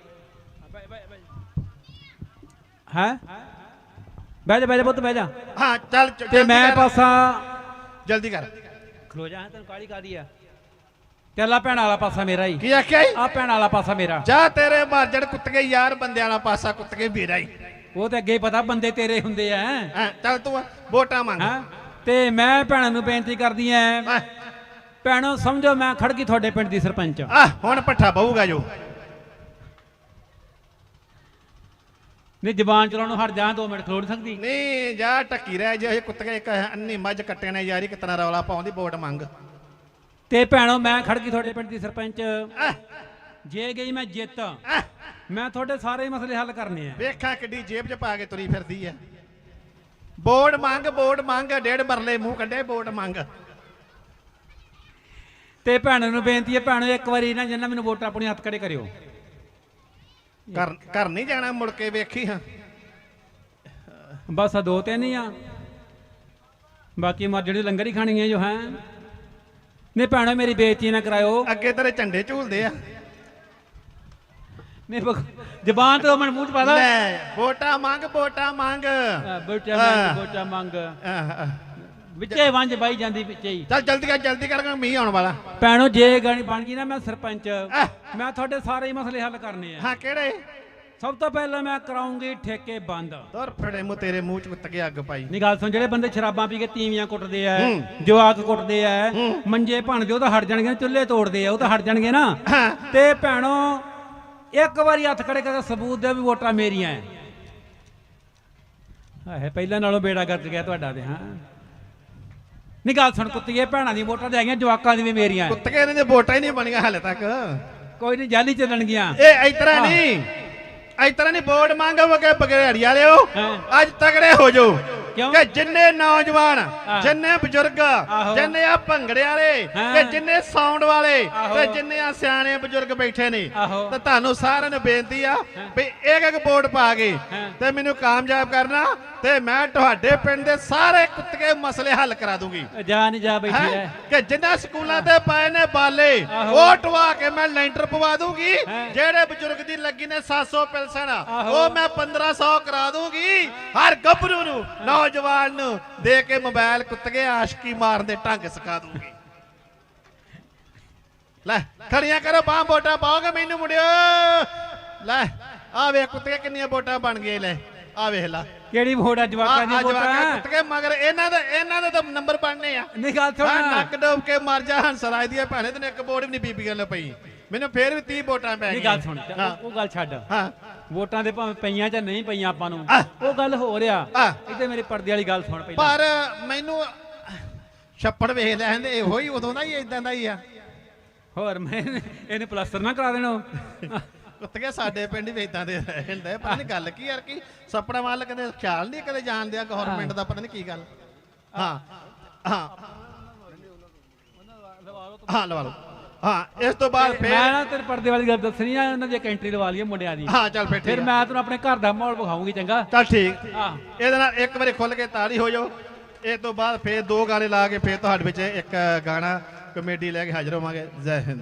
Speaker 4: ਹੈ? ਬਹਿ ਜਾ ਬਹਿ ਜਾ ਪੁੱਤ ਬਹਿ ਜਾ।
Speaker 3: ਹਾਂ ਚੱਲ ਚ-
Speaker 4: ਤੇ
Speaker 3: ਜਲਦੀ
Speaker 4: ਮੈਂ
Speaker 3: ਕਰ,
Speaker 4: ਪਾਸਾ
Speaker 3: ਜਲਦੀ ਕਰ।
Speaker 4: ਖਲੋ ਜਾ ਤੈਨੂੰ ਕਾਲੀ ਕਾਦੀ ਆ? ਆ ਭੈਣ ਵਾਲਾ ਪਾਸਾ ਮੇਰਾ ਹੀ।
Speaker 3: ਕੀ ਆਖਿਆ ਈ?
Speaker 4: ਆ ਭੈਣ ਵਾਲਾ ਪਾਸਾ ਮੇਰਾ।
Speaker 3: ਜਾ ਤੇਰੇ ਮਾਰਜੜ ਕੁੱਤਗੇ ਯਾਰ ਬੰਦਿਆਂ ਵਾਲਾ ਪਾਸਾ ਕੁੱਤਗੇ ਵੀਰਾ ਹੀ।
Speaker 4: ਉਹ ਤੇ ਅੱਗੇ ਹੀ ਪਤਾ ਬੰਦੇ ਤੇਰੇ ਹੁੰਦੇ ਆ
Speaker 3: ਹਾਂ। ਚੱਲ ਤੂੰ ਵੋਟਾਂ ਮੰਗ।
Speaker 4: ਹਾਂ? ਤੇ ਮੈਂ ਭੈਣਾਂ ਨੂੰ ਬੇਨਤੀ ਕਰਦੀ ਐ
Speaker 3: ਹਾਂ,
Speaker 4: ਭੈਣੋ ਸਮਝੋ ਮੈਂ ਖੜਕੀ ਤੁਹਾਡੇ ਪਿੰਡ ਦੀ ਸਰਪੰਚ। ਆ
Speaker 3: ਹੁਣ ਪੱਠਾ ਬਹੂਗਾ ਜੋ।
Speaker 4: ਨਹੀਂ ਜ਼ਬਾਨ ਚਲਾਉਣੋਂ ਹਟ ਜਾ ਦੋ ਮਿੰਟ ਖਲੋ ਨਹੀਂ ਸਕਦੀ।
Speaker 3: ਨਹੀਂ ਜਾ ਟੱਕੀ ਰਹਿ ਜੇ ਕੁੱਤਗੇ ਇੱਕ ਅੰਨੀ ਮੱਝ ਕੱਟੇ ਨੇ ਯਾਰੀ ਕਿਤਨਾ ਰੌਲਾ ਪਾਉਂਦੀ ਵੋਟ ਮੰਗ।
Speaker 4: ਤੇ ਭੈਣੋ ਮੈਂ ਖੜਕੀ ਤੁਹਾਡੇ ਪਿੰਡ ਦੀ ਸਰਪੰਚ। ਜੇ ਗਈ ਮੈਂ ਜਿੱਤ। ਮੈਂ ਤੁਹਾਡੇ ਸਾਰੇ ਮਸਲੇ ਹੱਲ ਕਰਨੇ ਆ।
Speaker 3: ਵੇਖਾਂ ਕਿੱਡੀ ਜੇਬ 'ਚ ਪਾ ਕੇ ਤੁਰੀ ਫਿਰਦੀ ਆ। ਵੋਟ ਮੰਗ ਵੋਟ ਮੰਗ ਡੇਢ ਮਰਲੇ ਮੂੰਹ ਕੱਢੇ ਵੋਟ ਮੰਗ।
Speaker 4: ਤੇ ਭੈਣਾਂ ਨੂੰ ਬੇਨਤੀ ਹੈ ਭੈਣੋ ਇੱਕ ਵਾਰੀ ਨਾ ਜਿੰਨਾ ਮੈਨੂੰ ਵੋਟ ਆਪਣੀ ਹੱਥ ਕੜੇ ਕਰਿਓ।
Speaker 3: ਘਰ ਘਰ ਨਹੀਂ ਜਾਣਾ ਮੁੜ ਕੇ ਵੇਖੀ ਹਾਂ।
Speaker 4: ਬਸ ਆ ਦੋ ਤਿੰਨ ਹੀ ਆ। ਬਾਕੀ ਮਰ ਜਿਹੜੀ ਲੰਗਰ ਹੀ ਖਾਣੀ ਹੈ ਜੋ ਹੈ। ਨਹੀਂ ਭੈਣੋ ਮੇਰੀ ਬੇਇੱਜ਼ਤੀ ਨਾ ਕਰਾਇਓ।
Speaker 3: ਅੱਗੇ ਤੇਰੇ ਝੰਡੇ ਝੂਲਦੇ ਆ।
Speaker 4: ਨਹੀਂ ਜ਼ਬਾਨ ਤੋਂ ਮਨ ਮੂੰਹ ਚ ਪਾ ਲਾ।
Speaker 3: ਵੋਟਾਂ ਮੰਗ ਵੋਟਾਂ ਮੰਗ। ਹਾਂ।
Speaker 4: ਮੰਗ ਬੋਟਾ ਮੰਗ।
Speaker 3: ਆਹ, ਆਹ।
Speaker 4: ਵਿੱਚੇ ਵੰਜ ਬਾਈ ਜਾਂਦੀ ਵਿੱਚੇ ਹੀ।
Speaker 3: ਚੱਲ ਜਲਦੀ ਕਰ ਜਲਦੀ ਕਰ ਕਿ ਮੀਂਹ ਆਉਣ ਵਾਲਾ।
Speaker 4: ਭੈਣੋ ਜੇ ਗਾਣੀ ਬਣ ਗਈ ਨਾ ਮੈਂ ਸਰਪੰਚ। ਮੈਂ ਤੁਹਾਡੇ ਸਾਰੇ ਹੀ ਮਸਲੇ ਹੱਲ ਕਰਨੇ ਆ।
Speaker 3: ਹਾਂ ਕਿਹੜੇ?
Speaker 4: ਸਭ ਤੋਂ ਪਹਿਲਾਂ ਮੈਂ ਕਰਾਉਂਗੀ ਠੇਕੇ ਬੰਦ।
Speaker 3: ਤੁਰ ਫੜੇ ਮੂੰ ਤੇਰੇ ਮੂੰਹ 'ਚ ਕੁੱਤ ਕੇ ਅੱਗ ਪਾਈ।
Speaker 4: ਨਹੀਂ ਗੱਲ ਸੁਣ ਜਿਹੜੇ ਬੰਦੇ ਸ਼ਰਾਬਾਂ ਪੀ ਕੇ ਤੀਵੀਆਂ ਕੁੱਟਦੇ ਆ। ਜਵਾਕ ਕੁੱਟਦੇ ਆ ਮੰਜੇ ਭਣਦੇ ਉਹ ਤਾਂ ਹਟ ਜਾਣਗੇ ਚੁੱਲ੍ਹੇ ਤੋੜਦੇ ਆ ਉਹ ਤਾਂ ਹਟ ਜਾਣਗੇ ਨਾ। ਤੇ ਭੈਣੋ ਇੱਕ ਵਾਰੀ ਹੱਥ ਖੜੇ ਕਰਕੇ ਸਬੂਤ ਦੇ ਵੀ ਵੋਟਾਂ ਮੇਰੀਆਂ ਐ। ਪਹਿਲਾਂ ਨਾਲੋਂ ਬੇੜਾ ਗਰਕ ਗਿਆ ਤੁਹਾਡਾ ਤੇ ਹਾਂ। ਨਹੀਂ ਗੱਲ ਸੁਣ ਕੁੱਤੀਏ ਭੈਣਾਂ ਦੀ ਵੋਟਾਂ ਤੇ ਜਵਾਕਾਂ ਦੀ ਵੀ ਮੇਰੀਆਂ ਐ।
Speaker 3: ਕੁੱਤ ਕੇ ਇਹਨਾਂ ਦੀਆਂ ਵੋਟਾਂ ਹੀ ਨਹੀਂ ਬਣੀਆਂ ਹਾਲੇ ਤੱਕ
Speaker 4: ਕੋਈ ਨਹੀਂ ਜਾਲੀ ਚੱਲਣਗੀਆਂ
Speaker 3: ਇਹ
Speaker 4: ਆਹ।
Speaker 3: ਨਹੀਂ ਇਸ ਤਰ੍ਹਾਂ ਨਹੀਂ ਵੋਟ ਮੰਗੋ ਕਿ ਬਗੜਿਆੜੀ ਵਾਲਿਓ
Speaker 4: ਹਾਂ।
Speaker 3: ਅੱਜ ਤਗੜੇ ਹੋ ਜਾਓ
Speaker 4: ਕਿਉਂ?
Speaker 3: ਕਿ ਜਿੰਨੇ ਨੌਜਵਾਨ। ਜਿੰਨੇ ਬਜ਼ੁਰਗ
Speaker 4: ਆਹੋ।
Speaker 3: ਜਿੰਨੇ ਆ ਭੰਗੜੇ ਵਾਲੇ
Speaker 4: ਹਾਂ।
Speaker 3: ਤੇ ਜਿੰਨੇ ਸਾਊਂਡ ਵਾਲੇ
Speaker 4: ਆਹੋ।
Speaker 3: ਤੇ ਜਿੰਨੇ ਆ ਸਿਆਣੇ ਬਜ਼ੁਰਗ ਬੈਠੇ ਨੇ
Speaker 4: ਆਹੋ।
Speaker 3: ਤੇ ਤੁਹਾਨੂੰ ਸਾਰਿਆਂ ਨੂੰ ਬੇਨਤੀ ਆ ਵੀ ਇੱਕ ਇੱਕ ਵੋਟ ਪਾ ਕੇ
Speaker 4: ਹਾਂ।
Speaker 3: ਤੇ ਮੈਨੂੰ ਕਾਮਯਾਬ ਕਰਨਾ ਤੇ ਮੈਂ ਤੁਹਾਡੇ ਪਿੰਡ ਦੇ ਸਾਰੇ ਕੁੱਤਕੇ ਮਸਲੇ ਹੱਲ ਕਰਾ ਦੂੰਗੀ
Speaker 4: ਜਾ ਨਹੀਂ ਜਾ ਬੈਠੀ
Speaker 3: ਹੈਂ? ਕਿ ਜਿੰਨਾ ਸਕੂਲਾਂ ਤੇ ਪਏ ਨੇ ਬਾਲੇ। ਉਹ ਟਵਾ ਕੇ ਮੈਂ ਲੈਂਟਰ ਪਵਾ ਦੂੰਗੀ? ਜਿਹੜੇ ਬਜ਼ੁਰਗ ਦੀ ਲੱਗੀ ਨੇ 700 ਪਿਲਸਣ। ਉਹ ਮੈਂ 1500 ਕਰਾ ਦੂੰਗੀ ਹਰ ਗੱਭਰੂ ਨੂੰ ਨੌਜਵਾਨ ਨੂੰ ਦੇ ਕੇ ਮੋਬਾਈਲ ਕੁੱਤਗੇ ਆਸ਼ਕੀ ਮਾਰਨ ਦੇ ਢੰਗ ਸਿਖਾ ਦੂੰਗੀ ਲੈ ਖੜੀਆਂ ਕਰੋ ਬਾਹ ਵੋਟਾਂ ਪਾਓਗੇ ਮੈਨੂੰ ਮੁੰਡਿਓ ਲੈ ਆ ਵੇਖ ਕੁੱਤਗੇ ਕਿੰਨੀਆਂ ਵੋਟਾਂ ਬਣ ਗਏ ਲੈ ਆ ਵੇਖ ਲੈ।
Speaker 4: ਕਿਹੜੀ ਵੋਟ ਆ ਜਵਾਕਾਂ ਦੀ
Speaker 3: ਆ
Speaker 4: ਵੋਟ?
Speaker 3: ਜਵਾਕਾਂ
Speaker 4: ਆ?
Speaker 3: ਕੁੱਤਗੇ ਮਗਰ ਇਹਨਾਂ ਦੇ ਇਹਨਾਂ ਦੇ ਤਾਂ ਨੰਬਰ ਬਣਨੇ ਆ।
Speaker 4: ਨਹੀਂ ਗੱਲ ਸੁਣ।
Speaker 3: ਨੱਕ ਡੋਬ ਕੇ ਮਰ ਜਾ ਹੰਸਰਾਜ ਦੀ ਭੈਣੇ ਤੈਨੂੰ ਇੱਕ ਵੋਟ ਵੀ ਨਹੀਂ ਬੀਬੀ ਗੱਲ ਪਈ। ਮੈਨੂੰ ਫੇਰ ਵੀ 30 ਵੋਟਾਂ ਪੈ
Speaker 4: ਨਹੀਂ
Speaker 3: ਗਈਆਂ।
Speaker 4: ਗੱਲ ਸੁਣ
Speaker 3: ਹਾਂ।
Speaker 4: ਉਹ- ਗੱਲ ਛੱਡ।
Speaker 3: ਹਾਂ।
Speaker 4: ਵੋਟਾਂ ਦੇ ਭਾਵੇਂ ਪਈਆਂ ਜਾਂ ਨਹੀਂ ਪਈਆਂ ਆਪਾਂ ਨੂੰ
Speaker 3: ਆਹ।
Speaker 4: ਉਹ ਗੱਲ ਹੋ ਰਿਹਾ।
Speaker 3: ਆਹ।
Speaker 4: ਇੱਥੇ ਮੇਰੀ ਪਰਦੇ ਵਾਲੀ ਗੱਲ ਸੁਣ ਪਹਿਲਾਂ।
Speaker 3: ਪਰ ਮੈਨੂੰ ਛੱਪੜ ਵੇਖ ਲੈਂਦੇ ਇਹੋ ਹੀ ਉਦੋਂ ਦਾ ਹੀ ਇਦਾਂ ਦਾ ਹੀ ਆ।
Speaker 4: ਹੋਰ ਮੈਂ ਇਹਨੇ ਪਲਾਸਟਰ ਨਾ ਕਰਾ ਦੇਣਾ।
Speaker 3: ਕੁੱਤਗੇ ਸਾਡੇ ਪਿੰਡ ਵੀ ਇਦਾਂ ਦੇ ਰਹਿੰਦੇ ਪਤਾ ਨਹੀਂ ਗੱਲ ਕੀ ਯਾਰ ਕੀ ਸੱਪੜਾ ਵੱਲ ਕਦੇ ਖਿਆਲ ਨਹੀਂ ਕਦੇ ਜਾਣਦੇ ਆ ਗਵਰਨਮੈਂਟ ਦਾ ਪਤਾ ਨਹੀਂ ਕੀ ਗੱਲ। ਹਾਂ ਹਾਂ। ਹਾਂ ਲਵਾ ਲਓ। ਹਾਂ ਇਸ ਤੋਂ ਬਾਅਦ
Speaker 4: ਮੈਂ
Speaker 3: ਫੇਰ
Speaker 4: ਨਾ ਤੇਰੇ ਪਰਦੇ ਵਾਲੀ ਗੱਲ ਦੱਸਣੀ ਆ ਉਹਨਾਂ ਦੀ ਕੈਂਟਰੀ ਲਵਾ ਲਈ ਮੁੰਡਿਆਂ ਦੀ।
Speaker 3: ਹਾਂ ਚੱਲ ਫੇਰ
Speaker 4: ਫਿਰ। ਮੈਂ ਤੈਨੂੰ ਆਪਣੇ ਘਰ ਦਾ ਮਾਹੌਲ ਵਿਖਾਉਂਗੀ ਚੰਗਾ?
Speaker 3: ਚੱਲ ਠੀਕ। ਇਹਦੇ ਨਾਲ ਇੱਕ ਵਾਰੀ ਖੁੱਲ ਕੇ ਤਾੜੀ ਹੋ ਜਾਓ। ਇਹ ਤੋਂ ਬਾਅਦ ਫੇਰ ਦੋ ਗਾਣੇ ਲਾ ਕੇ ਫੇਰ ਤੁਹਾਡੇ ਵਿੱਚ ਇੱਕ ਗਾਣਾ ਕਮੇਡੀ ਲੈ ਕੇ ਹਾਜ਼ਰ ਹੋਵਾਂਗੇ। ਜੈ ਹਿੰਦ।